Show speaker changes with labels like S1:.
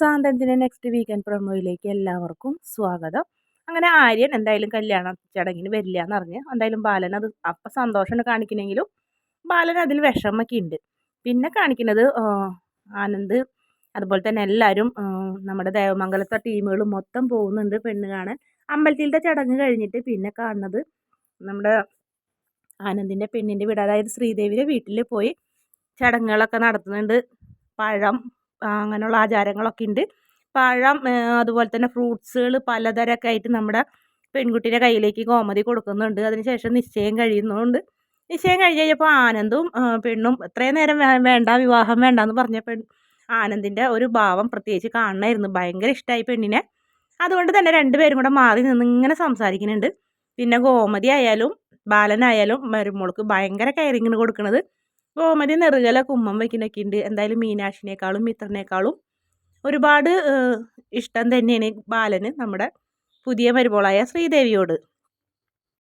S1: സാന്തനത്തിന്റെ next weekend പ്രൊമോയിലേക്ക് എല്ലാവർക്കും സ്വാഗതം. അങ്ങനെ ആര്യൻ എന്തായാലും കല്യാണ ചടങ്ങിന് വരില്ല എന്ന് പറഞ്ഞ് എന്തായാലും ബാലൻ അത് അപ്പം സന്തോഷമാണ് കാണിക്കണമെങ്കിലും ബാലൻ അതിൽ വിഷമൊക്കെ ഉണ്ട് പിന്നെ കാണിക്കുന്നത് ആനന്ദ് അതുപോലെ തന്നെ എല്ലാവരും നമ്മുടെ ദേവമംഗലത്തെ ടീമുകൾ മൊത്തം പോകുന്നുണ്ട് പെണ്ണ് കാണാൻ. അമ്പലത്തിലത്തെ ചടങ്ങ് കഴിഞ്ഞിട്ട് പിന്നെ കാണുന്നത് നമ്മുടെ ആനന്ദിന്റെ പെണ്ണിന്റെ വീട്. അതായത് ശ്രീദേവിയുടെ വീട്ടിൽ പോയി ചടങ്ങുകളൊക്കെ നടത്തുന്നുണ്ട്. പഴം അങ്ങനെയുള്ള ആചാരങ്ങളൊക്കെ ഉണ്ട് പഴം അതുപോലെ തന്നെ ഫ്രൂട്ട്സുകൾ പലതരമൊക്കെ ആയിട്ട് നമ്മുടെ പെൺകുട്ടിയുടെ കയ്യിലേക്ക് കോമതി കൊടുക്കുന്നുണ്ട്. അതിനുശേഷം നിശ്ചയം കഴിയുന്നുണ്ട് നിശ്ചയം കഴിഞ്ഞ് കഴിഞ്ഞപ്പോൾ ആനന്ദും പെണ്ണും ഇത്രയും നേരം വേണ്ട വിവാഹം വേണ്ട എന്ന് പറഞ്ഞ പെൺ ആനന്ദിന്റെ ഒരു ഭാവം പ്രത്യേകിച്ച് കാണണമായിരുന്നു ഭയങ്കര ഇഷ്ടമായി പെണ്ണിനെ. അതുകൊണ്ട് തന്നെ രണ്ടുപേരും കൂടെ മാറി നിന്ന് ഇങ്ങനെ സംസാരിക്കുന്നുണ്ട്. പിന്നെ ഗോമതി ആയാലും ബാലനായാലും മരുമോൾക്ക് ഭയങ്കര കെയറിങ്ങിന് കൊടുക്കുന്നത് ഗോമതി നെറുകല കുമ്മം വയ്ക്കുന്നൊക്കെ ഉണ്ട് എന്തായാലും മീനാക്ഷിനേക്കാളും മിത്രനേക്കാളും ഒരുപാട് ഇഷ്ടം തന്നെയാണ് ബാലന് നമ്മുടെ പുതിയ മരുമോളായ ശ്രീദേവിയോട്.